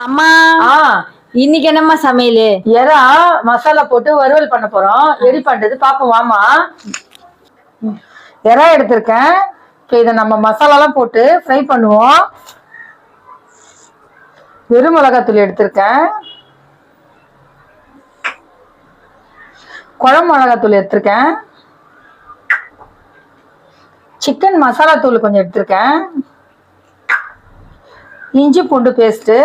அம்மா. ஆ. இன்னைக்கு என்னம்மா சமையல்? எறா மசாலா போட்டு வறுவல் பண்ண போறோம். ரெடி பண்றது. பாப்போம் வாமா எறா எடுத்திருக்கேன். இப்போ இதை நம்ம மசாலாலாம் போட்டு ஃப்ரை பண்ணுவோம். வெறும் மிளகாத்தூள் எடுத்திருக்கேன். குழம்பு மிளகாத்தூள் எடுத்திருக்கேன். சிக்கன் மசாலா தூள் கொஞ்சம் எடுத்திருக்கேன். இஞ்சி பூண்டு பேஸ்ட்டு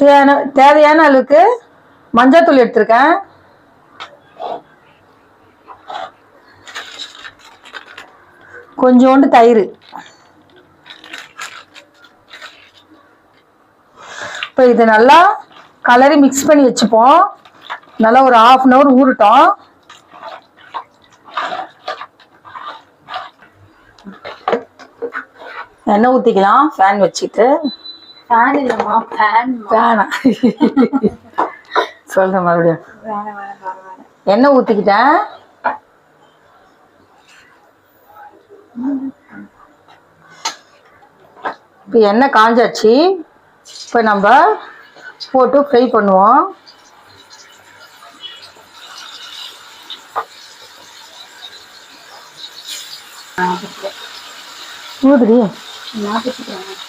தேவையான தேவையான அளவுக்கு மஞ்சத்தூள் எடுத்திருக்கேன். கொஞ்சோண்டு தயிர். இப்போ இது நல்லா கலரி மிக்ஸ் பண்ணி வச்சுப்போம். நல்லா ஒரு ஆஃப் அன் ஹவர் ஊறட்டும். எண்ணெய் ஊற்றிக்கலாம் ஃபேன் வச்சுட்டு ஃபேன் இல்லம்மா ஃபேன் வேணாம் சொல்றேன் மறுபடியும். எண்ணெய் ஊத்திக்கிட்டேன் இப்போ எண்ணெய் காஞ்சாச்சு? இப்போ நம்ம போட்டு ஃப்ரை பண்ணுவோம். ஊதுடி. இப்போ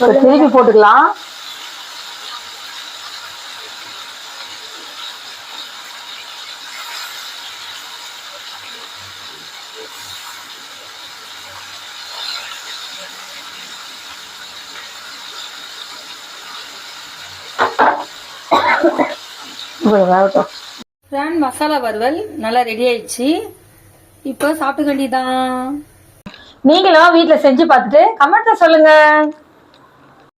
திருப்பி போட்டுக்கலாம். ஃபேன் மசாலா வறுவல் நல்லா ரெடி ஆயிடுச்சு. இப்போ சாப்பிட்டு வேண்டியதான் நீங்களும் வீட்டில் செஞ்சு பார்த்துட்டு கமெண்ட்ல சொல்லுங்க.